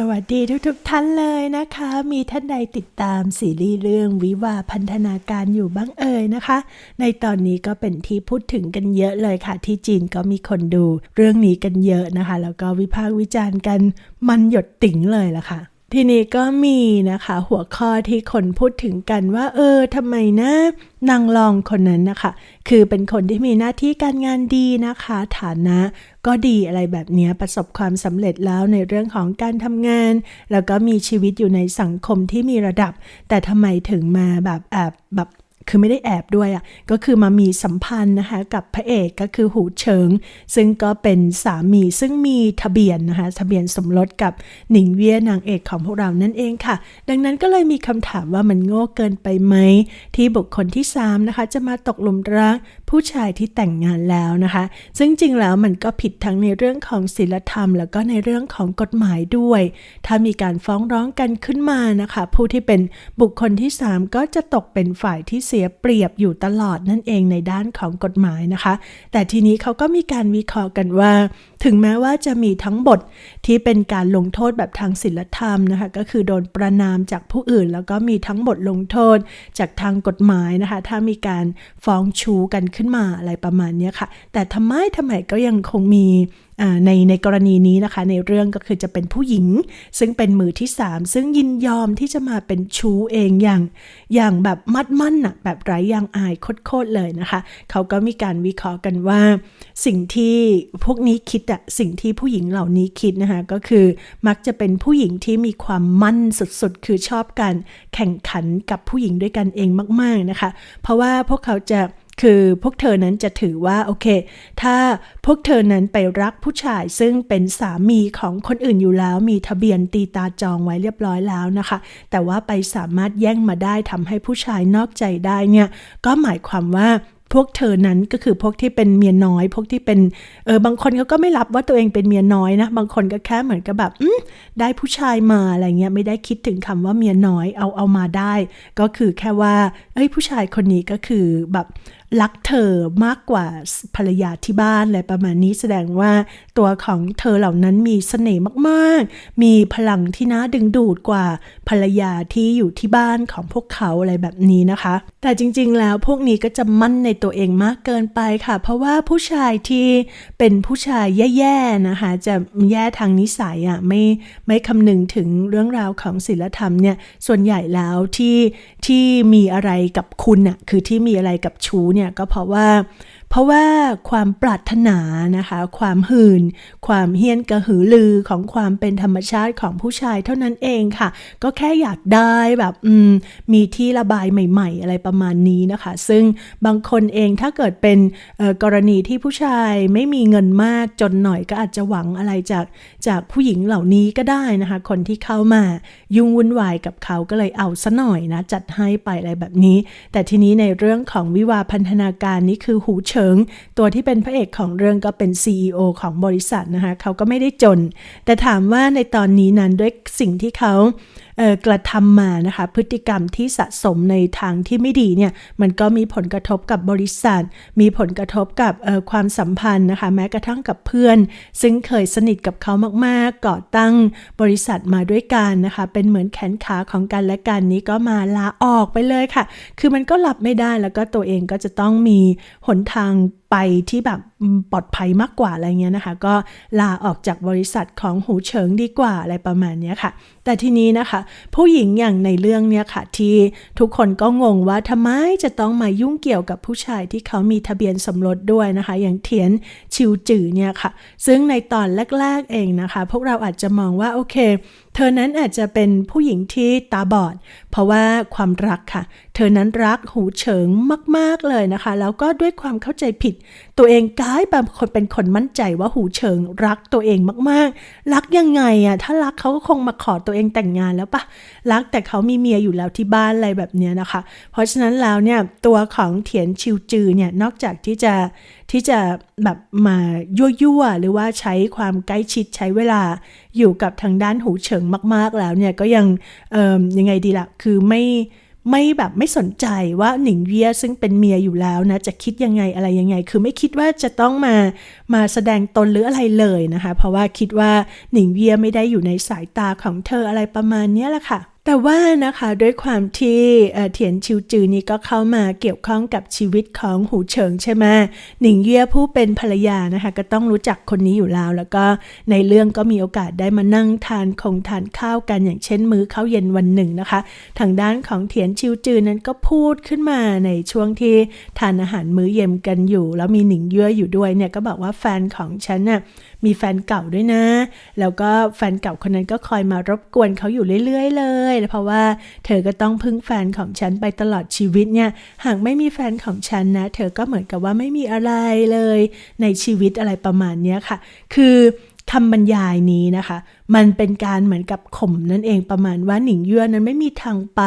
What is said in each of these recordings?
สวัสดีทุกๆทท่านเลยนะคะ มีท่านใดติดตามซีรีส์เรื่องวิวาพันธนาการอยู่บ้างเอ่ยนะคะ ในตอนนี้ก็เป็นที่พูดถึงกันเยอะเลยค่ะ ที่จีนก็มีคนดูเรื่องนี้กันเยอะนะคะ แล้วก็วิพากษ์วิจารณ์กันมันหยดติ่งเลยละค่ะ ทีนี้ก็มีนะคะหัวข้อที่คนพูดถึงกันว่า เออทำไมนะนางรองคนนั้นนะคะ คือเป็นคนที่มีหน้าที่การงานดีนะคะ ฐานะ ก็ดีอะไรแบบนี้ประสบความสำเร็จแล้วในเรื่องของการทำงาน แล้วก็มีชีวิตอยู่ในสังคมที่มีระดับ แต่ทำไมถึงมาแบบแอบแบบ คือไม่ได้แอบด้วยอะ่ะก็คือมามีสัมพันธ์นะคะกับพระเอกก็คือหูเฉิง ซึ่งก็เป็นสามีซึ่งมีทะเบียนนะคะทะเบียนสมรสกับหนิงเวียนางเอกของพวกเรานั่นเองค่ะ ดังนั้นก็เลยมีคำถามว่ามันโง่เกินไปไหม ที่บุคคลที่3นะคะจะมาตกหลุมรักผู้ชายที่แต่งงานแล้วนะคะ ซึ่งจริงแล้วมันก็ผิดทั้งในเรื่องของศีลธรรม แล้วก็ในเรื่องของกฎหมายด้วย ถ้ามีการฟ้องร้องกันขึ้นมานะคะ ผู้ที่เป็นบุคคลที่ 3 ก็จะตกเป็นฝ่ายที่เสียเปรียบอยู่ตลอดนั่นเองในด้านของกฎหมายนะคะ แต่ทีนี้เขาก็มีการวิเคราะห์กันว่า ถึงแม้ว่าจะมีทั้งบทที่เป็นการลงโทษแบบทางศีลธรรมนะคะก็คือโดนประนามจากผู้อื่น แล้วก็มีทั้งบทลงโทษจากทางกฎหมายนะคะ ถ้ามีการฟ้องชูกันขึ้นมาอะไรประมาณนี้ค่ะ แต่ทำไมทำไมก็ยังคงมี ในในกรณีนี้นะคะในเรื่องก็คือจะเป็นผู้หญิง ซึ่งเป็นมือที่ 3 ซึ่งยินยอมที่จะมาเป็นชู้เองอย่างอย่างแบบมัดมั่นอะแบบไร้ยางอายโคตรเลยนะคะเขาก็มีการวิเคราะห์กันว่า สิ่งที่พวกนี้คิดอะสิ่งที่ผู้หญิงเหล่านี้คิดนะคะก็คือมักจะเป็นผู้หญิงที่มีความมั่นสุดๆ คือชอบการแข่งขันกับผู้หญิงด้วยกันเองมาก ๆนะคะ เพราะว่าพวกเขาจะ คือพวกเธอนั้นจะถือว่าโอเค ถ้าพวกเธอนั้นไปรักผู้ชายซึ่งเป็นสามีของคนอื่นอยู่แล้ว มีทะเบียนตีตาจองไว้เรียบร้อยแล้วนะคะ แต่ว่าไปสามารถแย่งมาได้ทำให้ผู้ชายนอกใจได้เนี่ยก็หมายความว่าพวกเธอนั้นก็คือพวกที่เป็นเมียน้อย พวกที่เป็นเออบางคนเขาก็ไม่รับว่าตัวเองเป็นเมียน้อยนะ บางคนก็แค่เหมือนกับแบบได้ผู้ชายมาอะไรเงี้ยไม่ได้คิดถึงคำว่าเมียน้อยเอาเอามาได้ ก็คือแค่ว่าเอ้ยผู้ชายคนนี้ก็คือแบบ รักเธอมากกว่าภรรยาที่บ้านอะไรประมาณนี้แสดงว่าตัวของเธอเหล่านั้นมีเสน่ห์มากๆ มีพลังที่น่าดึงดูดกว่าภรรยาที่อยู่ที่บ้านของพวกเขาอะไรแบบนี้นะคะ แต่จริงๆแล้วพวกนี้ก็จะมั่นในตัวเองมากเกินไปค่ะ เพราะว่าผู้ชายที่เป็นผู้ชายแย่ๆนะคะ จะแย่ทางนิสัยอะไม่ไม่คำนึงถึงเรื่องราวของศีลธรรมเนี่ยส่วนใหญ่แล้วที่ที่มีอะไรกับคุณอะคือที่มีอะไรกับชูเนี่ยก็เพราะว่า เพราะว่าความปรารถนานะคะ ความหื่น ความเฮี้ยนกระหือรือของความเป็นธรรมชาติของผู้ชายเท่านั้นเองค่ะ ก็แค่อยากได้แบบมมีที่ระบายใหม่ ๆ อะไรประมาณนี้นะคะ ซึ่งบางคนเองถ้าเกิดเป็นกรณีที่ผู้ชายไม่มีเงินมากจนหน่อยก็อาจจะหวังอะไรจากจากผู้หญิงเหล่านี้ก็ได้นะคะ คนที่เข้ามายุ่งวุ่นวายกับเขาก็เลยเอาซะหน่อยนะ จัดให้ไปอะไรแบบนี้ แต่ทีนี้ในเรื่องของวิวาพันธนาการนี้คือหูเฉิง ตัวที่เป็นพระเอกของเรื่องก็เป็น CEO ของบริษัทนะคะเขาก็ไม่ได้จน แต่ถามว่าในตอนนี้นั้นด้วยสิ่งที่เขา กระทำมานะคะ พฤติกรรมที่สะสมในทางที่ไม่ดีเนี่ยมันก็มีผลกระทบกับบริษัท มีผลกระทบกับความสัมพันธ์นะคะแม้กระทั่งกับเพื่อน ซึ่งเคยสนิทกับเขามากๆก่อตั้งบริษัทมาด้วยกันนะคะ เป็นเหมือนแขนขาของกันและกันนี้ก็มาลาออกไปเลยค่ะ คือมันก็หลับไม่ได้แล้วก็ตัวเองก็จะต้องมีหนทางไปที่แบบปลอดภัยมากกว่าอะไรเงี้ยนะคะ ก็ลาออกจากบริษัทของหูเฉิงดีกว่าอะไรประมาณนี้ค่ะ แต่ทีนี้นะคะผู้หญิงอย่างในเรื่องเนี่ยค่ะที่ทุกคนก็งงว่าทำไมจะต้องมายุ่งเกี่ยวกับผู้ชายที่เขามีทะเบียนสมรสด้วยนะคะ อย่างเทียนชิวจื่อเนี่ยค่ะ ซึ่งในตอนแรก ๆเองนะคะ พวกเราอาจจะมองว่าโอเค เธอนั้นอาจจะเป็นผู้หญิงที่ตาบอด เพราะว่าความรักค่ะ เธอนั้นรักหูเฉิงมาก ๆเลยนะคะ แล้วก็ด้วยความเข้าใจผิด ตัวเองกลายเป็นคนเป็นคนมั่นใจว่าหูเฉิงรักตัวเองมากๆ รักยังไงอะถ้ารักเขาก็คงมาขอตัวเองแต่งงานแล้วปะรักแต่เขามีเมียอยู่แล้วที่บ้านอะไรแบบนี้นะคะ เพราะฉะนั้นแล้วเนี่ยตัวของเถียนชิวจือเนี่ยนอกจากที่จะที่จะแบบมายั่วๆหรือว่าใช้ความใกล้ชิดใช้เวลาอยู่กับทางด้านหูเฉิงมาก ๆ แล้วเนี่ยก็ยังยังไงดีละ่ะคือไม่ไม่แบบไม่สนใจว่าหนิงเวียซึ่งเป็นเมียอยู่แล้วนะจะคิดยังไงอะไรยังไง คือไม่คิดว่าจะต้องมามาแสดงตนหรืออะไรเลยนะคะ เพราะว่าคิดว่าหนิงเวียไม่ได้อยู่ในสายตาของเธออะไรประมาณนี้แหละค่ะ แต่ว่านะคะด้วยความที่เถียนชิวจือนี่ก็เข้ามาเกี่ยวข้องกับชีวิตของหูเฉิงใช่ไหมหนิงเย่ผู้เป็นภรรยานะคะ ก็ต้องรู้จักคนนี้อยู่แล้ว แล้วก็ในเรื่องก็มีโอกาสได้มานั่งทานคงทานข้าวกันอย่างเช่นมื้อข้าวเย็นวันหนึ่งนะคะ ทางด้านของเถียนชิวจือนั้นก็พูดขึ้นมาในช่วงที่ทานอาหารมื้อเย็นกันอยู่ แล้วมีหนิงเย่อยู่ด้วยเนี่ยก็บอกว่าแฟนของฉันน่ะ มีแฟนเก่าด้วยนะ แล้วก็แฟนเก่าคนนั้นก็คอยมารบกวนเขาอยู่เรื่อย ๆ เลย เพราะว่าเธอก็ต้องพึ่งแฟนของฉันไปตลอดชีวิตเนี่ย หากไม่มีแฟนของฉันนะ เธอก็เหมือนกับว่าไม่มีอะไรเลย ในชีวิตอะไรประมาณนี้ค่ะ คือ คำบรรยายนี้นะคะ มันเป็นการเหมือนกับข่มนั่นเองประมาณว่าหนิงเยื่อนั้นไม่มีทางไป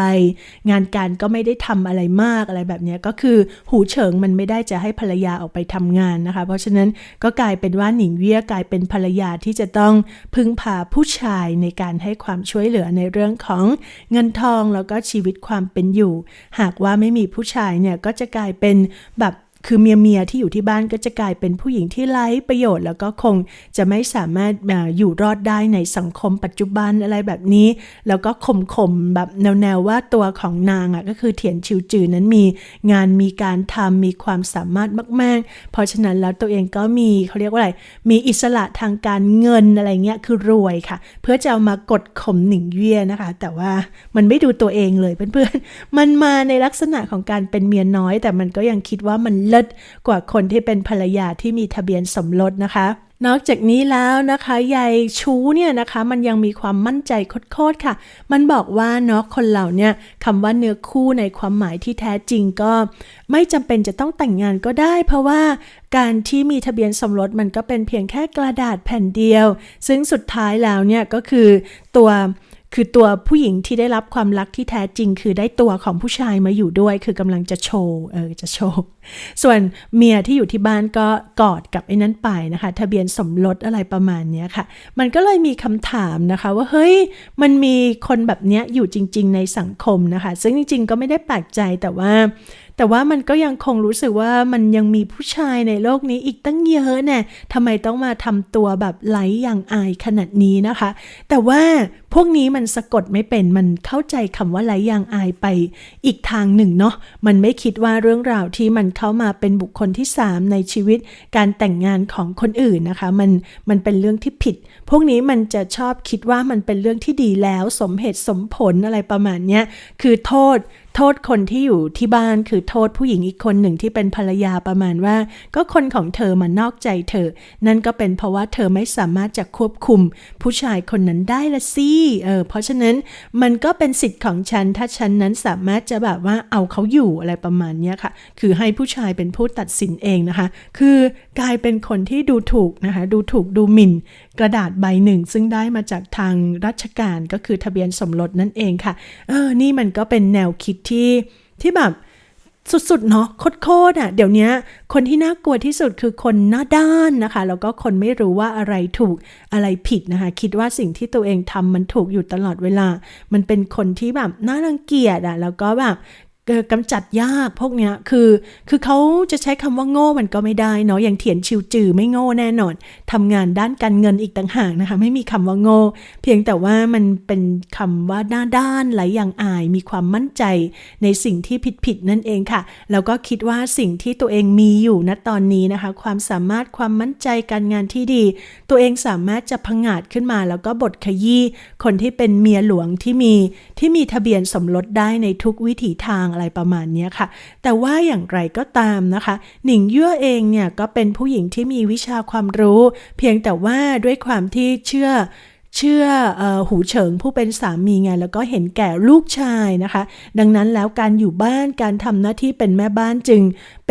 งานการก็ไม่ได้ทำอะไรมากอะไรแบบนี้ก็คือหูเฉิงมันไม่ได้จะให้ภรรยาออกไปทำงานนะคะ เพราะฉะนั้นก็กลายเป็นว่าหนิงเยื่อกลายเป็นภรรยาที่จะต้องพึ่งพาผู้ชายในการให้ความช่วยเหลือในเรื่องของเงินทองแล้วก็ชีวิตความเป็นอยู่ หากว่าไม่มีผู้ชายเนี่ยก็จะกลายเป็นแบบ คือเมียเมียที่อยู่ที่บ้านก็จะกลายเป็นผู้หญิงที่ไร้ประโยชน์ แล้วก็คงจะไม่สามารถอยู่รอดได้ในสังคมปัจจุบันอะไรแบบนี้ แล้วก็ข่มๆแบบแนวๆว่าตัวของนางอะก็คือเถียนชิวจือนั้นมีงานมีการทำมีความสามารถมาก ๆ เพราะฉะนั้นแล้วตัวเองก็มีเขาเรียกว่าอะไรมีอิสระทางการเงินอะไรเงี้ยคือรวยค่ะ เพื่อจะเอามากดข่มหนิงเวียนะคะ แต่ว่ามันไม่ดูตัวเองเลยเพื่อนๆมันมาในลักษณะของการเป็นเมียน้อย แต่มันก็ยังคิดว่ามันเลิศกว่าคนที่เป็นภรรยาที่มีทะเบียนสมรสนะคะ นอกจากนี้แล้วนะคะยายชูเนี่ยนะคะมันยังมีความมั่นใจโคตรๆค่ะ มันบอกว่าเนาะคนเหล่าเนี่ยคำว่าเนื้อคู่ในความหมายที่แท้จริงก็ ไม่จำเป็นจะต้องแต่งงานก็ได้ เพราะว่าการที่มีทะเบียนสมรสมันก็เป็นเพียงแค่กระดาษแผ่นเดียว ซึ่งสุดท้ายแล้วเนี่ยก็คือตัว คือตัวผู้หญิงที่ได้รับความรักที่แท้จริง คือได้ตัวของผู้ชายมาอยู่ด้วย คือกำลังจะโชว์เออจะโชว์ส่วนเมียที่อยู่ที่บ้านก็กอดกับไอ้นั้นไปนะคะ ทะเบียนสมรสอะไรประมาณนี้ค่ะ มันก็เลยมีคำถามนะคะ ว่าเฮ้ยมันมีคนแบบนี้อยู่จริง ๆ ในสังคมนะคะ ซึ่งจริง ๆ ก็ไม่ได้แปลกใจแต่ว่า แต่ว่ามันก็ยังคงรู้สึกว่ามันยังมีผู้ชายในโลกนี้อีกตั้งเยอะแน่ทำไมต้องมาทำตัวแบบไร้อย่างอายขนาดนี้นะคะ แต่ว่าพวกนี้มันสะกดไม่เป็นมันเข้าใจคำว่าไร้อย่างอายไปอีกทางหนึ่งเนาะมันไม่คิดว่าเรื่องราวที่มันเข้ามาเป็นบุคคลที่ 3 ในชีวิต การแต่งงานของคนอื่นนะคะ มันมันเป็นเรื่องที่ผิด พวกนี้มันจะชอบคิดว่ามันเป็นเรื่องที่ดีแล้ว สมเหตุสมผลอะไรประมาณนี้คือโทษ โทษคนที่อยู่ที่บ้านคือโทษผู้หญิงอีกคนหนึ่งที่เป็นภรรยาประมาณว่า ก็คนของเธอมานอกใจเธอ นั่นก็เป็นเพราะว่าเธอไม่สามารถจะควบคุม ผู้ชายคนนั้นได้ละสิเออเพราะฉะนั้นมันก็เป็นสิทธิ์ของฉัน ถ้าฉันนั้นสามารถจะแบบว่าเอาเขาอยู่อะไรประมาณนี้ค่ะ คือให้ผู้ชายเป็นผู้ตัดสินเองนะคะ คือกลายเป็นคนที่ดูถูกนะคะ ดูถูกดูหมิ่นกระดาษใบหนึ่ง ซึ่งได้มาจากทางราชการก็คือทะเบียนสมรสนั่นเองค่ะ เออ นี่มันก็เป็นแนวคิดที่ที่แบบสุดๆ เนาะโคตรๆอะเดี๋ยวนี้คนที่น่ากลัวที่สุดคือคนหน้าด้านนะคะ แล้วก็คนไม่รู้ว่าอะไรถูกอะไรผิดนะคะ คิดว่าสิ่งที่ตัวเองทำมันถูกอยู่ตลอดเวลา มันเป็นคนที่แบบน่ารังเกียจอะแล้วก็แบบ กำจัดยากพวกเนี้ยคือ คือเขาจะใช้คำว่าโง่มันก็ไม่ได้เนาะอย่างเถียนชิวจือไม่โง่แน่นอนทำงานด้านการเงินอีกต่างหากนะคะ ไม่มีคำว่าโง่ เพียงแต่ว่ามันเป็นคำว่าหน้าด้านไหลอย่างอายมีความมั่นใจในสิ่งที่ผิดผิดนั่นเองค่ะ แล้วก็คิดว่าสิ่งที่ตัวเองมีอยู่ณตอนนี้นะคะ ความสามารถความมั่นใจการงานที่ดี ตัวเองสามารถจะพังอาจขึ้นมา แล้วก็บทขยี้คนที่เป็นเมียหลวงที่มีที่มีทะเบียนสมรสได้ในทุกวิถีทางอะไรประมาณนี้ค่ะ แต่ว่าอย่างไรก็ตามนะคะ หนิงเย่อเองเนี่ยก็เป็นผู้หญิงที่มีวิชาความรู้ เพียงแต่ว่าด้วยความที่เชื่อเชื่ออหูเฉิงผู้เป็นสามีไง แล้วก็เห็นแก่ลูกชายนะคะ ดังนั้นแล้วการอยู่บ้านการทำหน้าที่เป็นแม่บ้านจึง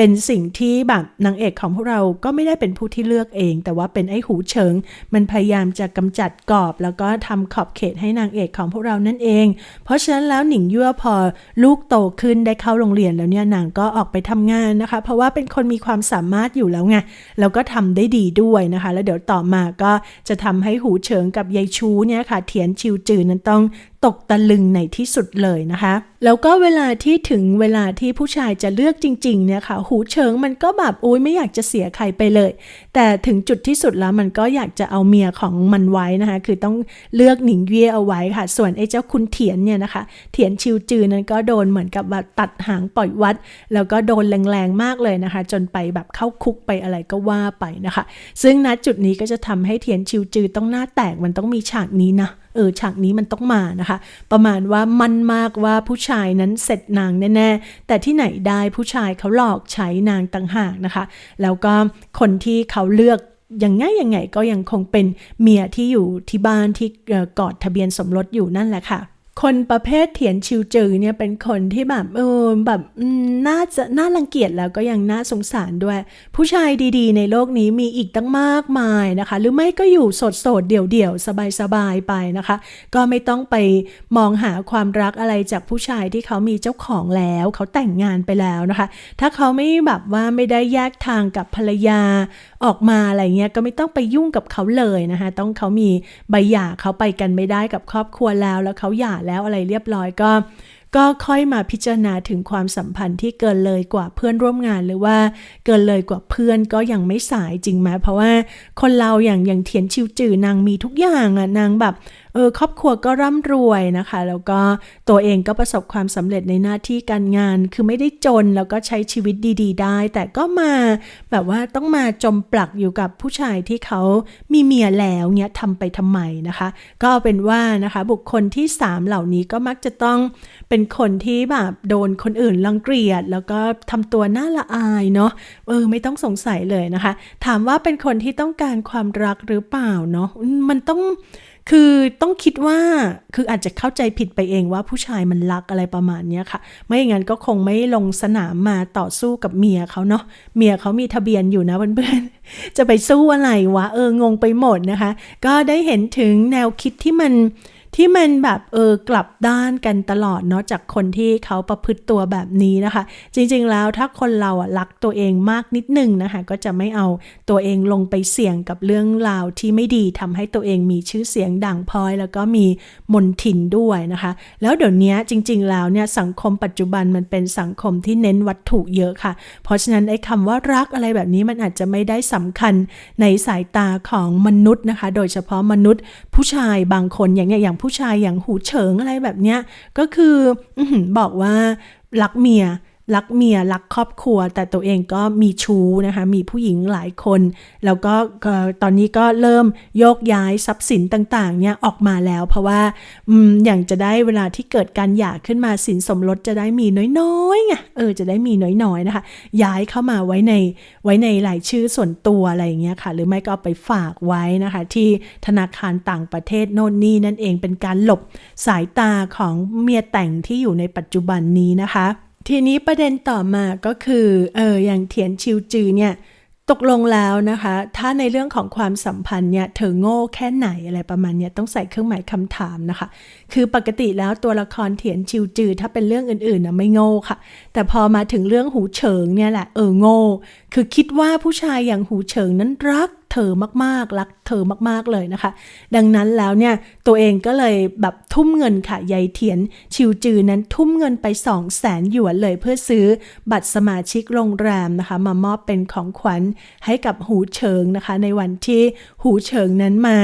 เป็นสิ่งที่แบบนางเอกของพวกเราก็ไม่ได้เป็นผู้ที่เลือกเอง แต่ว่าเป็นไอ้หูเฉิง มันพยายามจะกำจัดกรอบ แล้วก็ทำขอบเขตให้นางเอกของพวกเรานั่นเอง เพราะฉะนั้นแล้วหนิงยั่วพอลูกโตขึ้นได้เข้าโรงเรียนแล้วเนี่ยนางก็ออกไปทำงานนะคะ เพราะว่าเป็นคนมีความสามารถอยู่แล้วไงแล้วก็ทำได้ดีด้วยนะคะ แล้วเดี๋ยวต่อมาก็จะทำให้หูเฉิงกับยายชูเนี่ยค่ะเถียนชิวจือนั้นต้อง ตกตะลึงในที่สุดเลยนะคะ แล้วก็เวลาที่ถึงเวลาที่ผู้ชายจะเลือกจริงๆเนี่ยค่ะ หูเฉิงมันก็แบบอุ้ยไม่อยากจะเสียใครไปเลย แต่ถึงจุดที่สุดแล้วมันก็อยากจะเอาเมียของมันไว้นะคะ คือต้องเลือกหนิงเย่เอาไว้ค่ะ ส่วนไอ้เจ้าคุณเถียนเนี่ยนะคะ เถียนชิวจือนั้นก็โดนเหมือนกับแบบตัดหางปล่อยวัด แล้วก็โดนแรงๆมากเลยนะคะ จนไปแบบเข้าคุกไปอะไรก็ว่าไปนะคะ ซึ่งณจุดนี้ก็จะทำให้เทียนชิวจือต้องหน้าแตกมันต้องมีฉากนี้นะ เออฉากนี้มันต้องมานะคะ ประมาณว่ามันมากว่าผู้ชายนั้นเสร็จนางแน่ๆ แต่ที่ไหนได้ผู้ชายเขาหลอกใช้นางต่างหากนะคะ แล้วก็คนที่เขาเลือกยังไงยังไงก็ยังคงเป็นเมียที่อยู่ที่บ้านที่กอดทะเบียนสมรสอยู่นั่นแหละค่ะ คนประเภทเถียนชิวจือเนี่ยเป็นคนที่แบบเออแบบน่าจะน่ารังเกียจแล้วก็ยังน่าสงสารด้วย ผู้ชายดีๆ ในโลกนี้มีอีกตั้งมากมายนะคะ หรือไม่ก็อยู่โสดๆเดี่ยวๆ สบายๆ ไปนะคะ ก็ไม่ต้องไปมองหาความรักอะไรจากผู้ชายที่เขามีเจ้าของแล้ว เขาแต่งงานไปแล้วนะคะ ถ้าเขาไม่แบบว่าไม่ได้แยกทางกับภรรยาออกมาอะไรเงี้ยก็ไม่ต้องไปยุ่งกับเขาเลยนะคะ ต้องเขามีใบหย่าเขาไปกันไม่ได้กับครอบครัวแล้วแล้วเขาหย่าแล้วแล้วอะไรเรียบร้อยก็ ก็ค่อยมาพิจารณาถึงความสัมพันธ์ที่เกินเลยกว่าเพื่อนร่วมงานหรือว่าเกินเลยกว่าเพื่อนก็ยังไม่สายจริงไหมเพราะว่าคนเราอย่างอย่างเทียนชิวจือนางมีทุกอย่างอะนางแบบเออครอบครัวก็ร่ำรวยนะคะ แล้วก็ตัวเองก็ประสบความสำเร็จในหน้าที่การงาน คือไม่ได้จนแล้วก็ใช้ชีวิตดี ๆ ได้ แต่ก็มาแบบว่าต้องมาจมปลักอยู่กับผู้ชายที่เขามีเมียแล้วเนี้ยทำไปทำไมนะคะ ก็เป็นว่านะคะบุคคลที่ 3 เหล่านี้ก็มักจะต้องเป็นคนที่แบบโดนคนอื่นรังเกียจแล้วก็ทำตัวน่าละอายเนาะเออไม่ต้องสงสัยเลยนะคะ ถามว่าเป็นคนที่ต้องการความรักหรือเปล่าเนาะมันต้อง คือต้องคิดว่าคืออาจจะเข้าใจผิดไปเองว่าผู้ชายมันรักอะไรประมาณนี้ค่ะ ไม่อย่างนั้นก็คงไม่ลงสนามมาต่อสู้กับเมียเขาเนาะเมียเขามีทะเบียนอยู่นะเพื่อนๆจะไปสู้อะไรวะเอองงไปหมดนะคะ ก็ได้เห็นถึงแนวคิดที่มัน ที่มันแบบเออกลับด้านกันตลอดเนาะจากคนที่เขาประพฤติตัวแบบนี้นะคะ จริงๆแล้วถ้าคนเราอะรักตัวเองมากนิดนึงนะคะก็จะไม่เอาตัวเองลงไปเสี่ยงกับเรื่องราวที่ไม่ดีทำให้ตัวเองมีชื่อเสียงด่างพร้อย แล้วก็มีมนทินด้วยนะคะ แล้วเดี๋ยวนี้จริง ๆ แล้วเนี่ยสังคมปัจจุบันมันเป็นสังคมที่เน้นวัตถุเยอะค่ะ เพราะฉะนั้นไอ้คำว่ารักอะไรแบบนี้มันอาจจะไม่ได้สำคัญในสายตาของมนุษย์นะคะ โดยเฉพาะมนุษย์ผู้ชายบางคนอย่างเนี้ยอย่างผู้ชายอย่างหูเฉิงอะไรแบบเนี้ยก็คือบอกว่ารักเมีย รักเมียรักครอบครัว แต่ตัวเองก็มีชู้นะคะมีผู้หญิงหลายคน แล้วก็ตอนนี้ก็เริ่มโยกย้ายทรัพย์สินต่างๆเนี่ยออกมาแล้ว เพราะว่าอืมอย่างจะได้เวลาที่เกิดการหย่าขึ้นมาสินสมรสจะได้มีน้อยๆไงเออจะได้มีน้อยๆนะคะย้ายเข้ามาไว้ในไว้ในรายชื่อส่วนตัวอะไรอย่างเงี้ยค่ะ หรือไม่ก็เอาไปฝากไว้นะคะที่ธนาคารต่างประเทศโน่นนี่นั่นเองเป็นการหลบสายตาของเมียแต่งที่อยู่ในปัจจุบันนี้นะคะ ทีนี้ประเด็นต่อมาก็คือเอออย่างเทียนชิวจือเนี่ยตกลงแล้วนะคะ ถ้าในเรื่องของความสัมพันธ์เนี่ยเธอโง่แค่ไหนอะไรประมาณเนี้ยต้องใส่เครื่องหมายคำถามนะคะ คือปกติแล้วตัวละครเถียนชิวจือ ถ้าเป็นเรื่องอื่นๆนะไม่โง่ค่ะ แต่พอมาถึงเรื่องหูเฉิงเนี่ยแหละเออโง่ คือคิดว่าผู้ชายอย่างหูเฉิงนั้นรัก เธอมากๆ รักเธอมากๆเลยนะคะ ดังนั้นแล้วเนี่ยตัวเองก็เลยแบบทุ่มเงินค่ะยายเทียน ชิวจือนั้นทุ่มเงินไป 2 0 0แสนหยวนเลยเพื่อซื้อบัตรสมาชิกโรงแรมนะคะ มามอบเป็นของขวัญให้กับหูเฉิงนะคะ ในวันที่หูเฉิงนั้นมา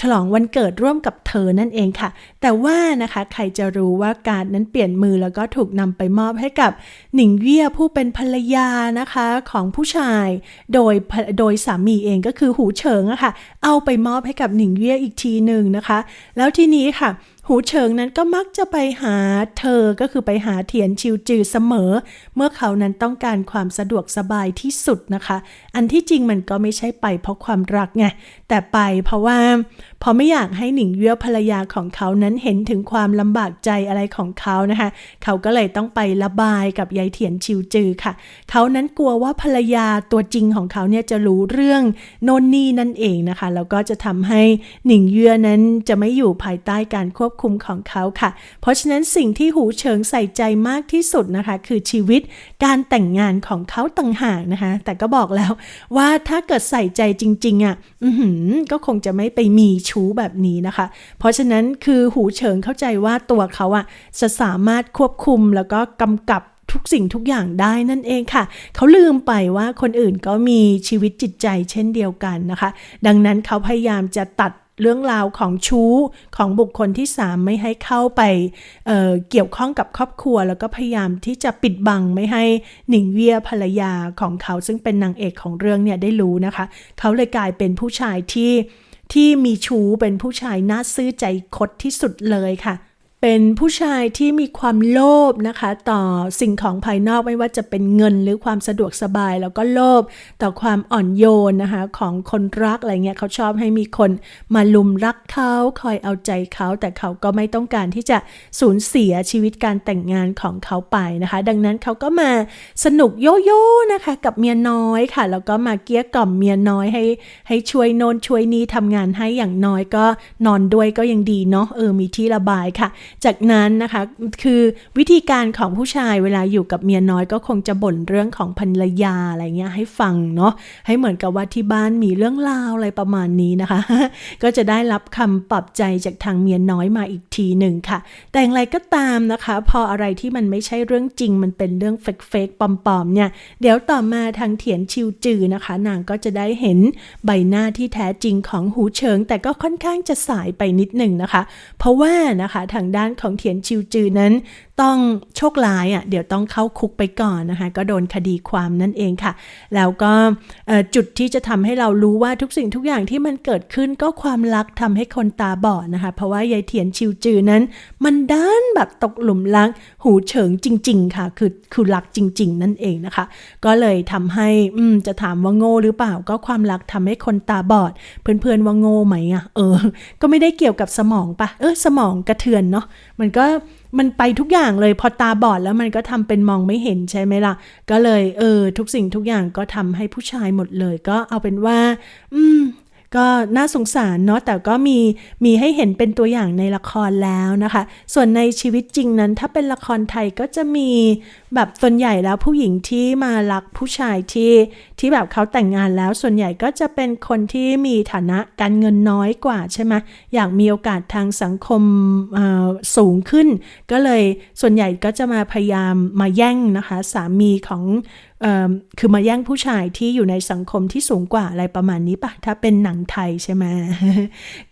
ฉลองวันเกิดร่วมกับเธอนั่นเองค่ะ แต่ว่านะคะใครจะรู้ว่าการนั้นเปลี่ยนมือแล้วก็ถูกนำไปมอบให้กับหนิงเวี่ยผู้เป็นภรรยานะคะของผู้ชาย โดยโดยสามีเองก็คือหูเฉิงอะค่ะ เอาไปมอบให้กับหนิงเวี่ยอีกทีหนึ่งนะคะ แล้วทีนี้ค่ะ หูเฉิงนั้นก็มักจะไปหาเธอก็คือไปหาเถียนชิวจือเสมอ เมื่อเขานั้นต้องการความสะดวกสบายที่สุดนะคะ อันที่จริงมันก็ไม่ใช่ไปเพราะความรักไงแต่ไปเพราะว่าเพราะไม่อยากให้หนิงเวี่ยภรรยาของเขานั้นเห็นถึงความลำบากใจอะไรของเขานะคะ เขาก็เลยต้องไประบายกับยายเทียนชิวจือค่ะ เขานั้นกลัวว่าภรรยาตัวจริงของเขาเนี่ยจะรู้เรื่องโน่นนี่นั่นเองนะคะ แล้วก็จะทำให้หนิงเยื่อนั้นจะไม่อยู่ภายใต้การควบคุมของเขาค่ะ เพราะฉะนั้นสิ่งที่หูเฉิงใส่ใจมากที่สุดนะคะ คือชีวิตการแต่งงานของเขาต่างหากนะคะ แต่ก็บอกแล้วว่าถ้าเกิดใส่ใจจริงๆอะก็คงจะไม่ไปมีชู้แบบนี้นะคะ เพราะฉะนั้นคือหูเฉิงเข้าใจว่าตัวเขาอะจะสามารถควบคุมแล้วก็กำกับทุกสิ่งทุกอย่างได้นั่นเองค่ะ เขาลืมไปว่าคนอื่นก็มีชีวิตจิตใจเช่นเดียวกันนะคะ ดังนั้นเขาพยายามจะตัดเรื่องราวของชู้ของบุคคลที่สามไม่ให้เข้าไปเเกี่ยวข้องกับครอบครัว แล้วก็พยายามที่จะปิดบังไม่ให้หนิงเวียภรรยาของเขาซึ่งเป็นนางเอกของเรื่องเนี่ยได้รู้นะคะ เขาเลยกลายเป็นผู้ชายที่ ที่มีชูเป็นผู้ชายน่าซื่อใจคดที่สุดเลยค่ะ เป็นผู้ชายที่มีความโลภนะคะ ต่อสิ่งของภายนอกไม่ว่าจะเป็นเงินหรือความสะดวกสบาย แล้วก็โลภต่อความอ่อนโยนนะคะ ของคนรักอะไรเงี้ยเขาชอบให้มีคนมาลุมรักเขาคอยเอาใจเขา แต่เขาก็ไม่ต้องการที่จะสูญเสียชีวิตการแต่งงานของเขาไปนะคะ ดังนั้นเขาก็มาสนุกโยโย่นะคะ กับเมียน้อยค่ะแล้วก็มาเกี้ยกล่อมเมียน้อยให้ ให้ช่วยโนนช่วยนี้ทำงานให้อย่างน้อยก็นอนด้วยก็ยังดีเนาะเออมีที่ระบายค่ะจากนั้นนะคะคือวิธีการของผู้ชายเวลาอยู่กับเมียน้อยก็คงจะบ่นเรื่องของภรรยาอะไรเงี้ยให้ฟังเนาะให้เหมือนกับว่าที่บ้านมีเรื่องราวอะไรประมาณนี้นะคะ ก็จะได้รับคำปลอบใจจากทางเมียน้อยมาอีกทีหนึ่งค่ะ แต่อย่างไรก็ตามนะคะ พออะไรที่มันไม่ใช่เรื่องจริงมันเป็นเรื่องเฟกเฟกปลอมๆเนี่ยเดี๋ยวต่อมาทางเถียนชิวจือนะคะ นางก็จะได้เห็นใบหน้าที่แท้จริงของหูเฉิง แต่ก็ค่อนข้างจะสายไปนิดหนึ่งนะคะ เพราะว่านะคะทางด้านร้านของเถียนชิวจือนั้น ต้องโชคร้ายอะเดี๋ยวต้องเข้าคุกไปก่อนนะคะ ก็โดนคดีความนั่นเองค่ะ แล้วก็จุดที่จะทำให้เรารู้ว่าทุกสิ่งทุกอย่างที่มันเกิดขึ้นก็ความรักทำให้คนตาบอดนะคะ เพราะว่ายายเถียนชิวจือนั้น มันด้านแบบตกหลุมรักหูเฉิงจริง ๆ ค่ะ คือคือรักจริง ๆ นั่นเองนะคะ ก็เลยทำให้อืมจะถามว่าโง่หรือเปล่า ก็ความรักทำให้คนตาบอด เพื่อนๆว่าโง่ไหมอะเออ ก็ไม่ได้เกี่ยวกับสมองปะเออสมองกระเทือนเนาะมันก็มันไปทุกอย่างเลยพอตาบอดแล้วมันก็ทำเป็นมองไม่เห็นใช่ไหมล่ะ ก็เลย เออ ทุกสิ่งทุกอย่างก็ทำให้ผู้ชายหมดเลย ก็เอาเป็นว่า อืม ก็น่าสงสารเนาะแต่ก็มีมีให้เห็นเป็นตัวอย่างในละครแล้วนะคะ ส่วนในชีวิตจริงนั้น ถ้าเป็นละครไทยก็จะมีแบบส่วนใหญ่แล้วผู้หญิงที่มารักผู้ชายที่ที่แบบเขาแต่งงานแล้ว ส่วนใหญ่ก็จะเป็นคนที่มีฐานะการเงินน้อยกว่าใช่ไหมอยากมีโอกาสทางสังคมอ่อสูงขึ้น ก็เลยส่วนใหญ่ก็จะมาพยายามมาแย่งนะคะสามีของอ่อคือมาแย่งผู้ชายที่อยู่ในสังคมที่สูงกว่าอะไรประมาณนี้ปะถ้าเป็นหนังไทยใช่ไหม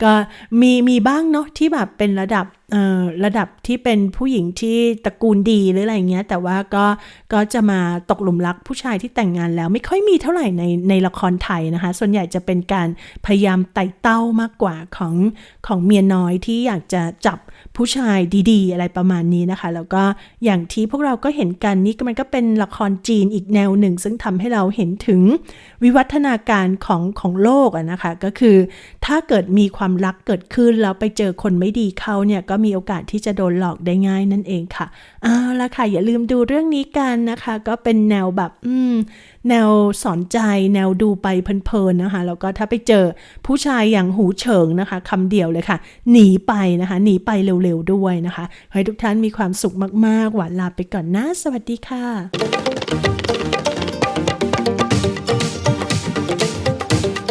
ก็มีมีบ้างเนาะที่แบบเป็นระดับเอ่อระดับที่เป็นผู้หญิงที่ตระกูลดีหรืออะไรเงี้ย แต่ว่าก็ก็จะมาตกหลุมรักผู้ชายที่แต่งงานแล้ว ไม่ค่อยมีเท่าไหร่ในในละครไทยนะคะ ส่วนใหญ่จะเป็นการพยายามไต่เต้ามากกว่าของของเมียน้อยที่อยากจะจับ ผู้ชายดีๆ อะไรประมาณนี้นะคะ แล้วก็อย่างที่พวกเราก็เห็นกันนี่มันก็เป็นละครจีนอีกแนวหนึ่ง ซึ่งทำให้เราเห็นถึงวิวัฒนาการของของโลกนะคะ ก็คือถ้าเกิดมีความรักเกิดขึ้นแล้วไปเจอคนไม่ดีเข้าเนี่ยก็มีโอกาสที่จะโดนหลอกได้ง่ายนั่นเองค่ะเอาละค่ะอย่าลืมดูเรื่องนี้กันนะคะ ก็เป็นแนวแบบอืม แนวสอนใจแนวดูไปเพลินๆนะคะแล้วก็ถ้าไปเจอผู้ชายอย่างหูเฉิงนะคะคำเดียวเลยค่ะ หนีไปนะคะหนีไปเร็วๆด้วยนะคะ ให้ทุกท่านมีความสุขมากๆ หวานลาไปก่อนนะ สวัสดีค่ะ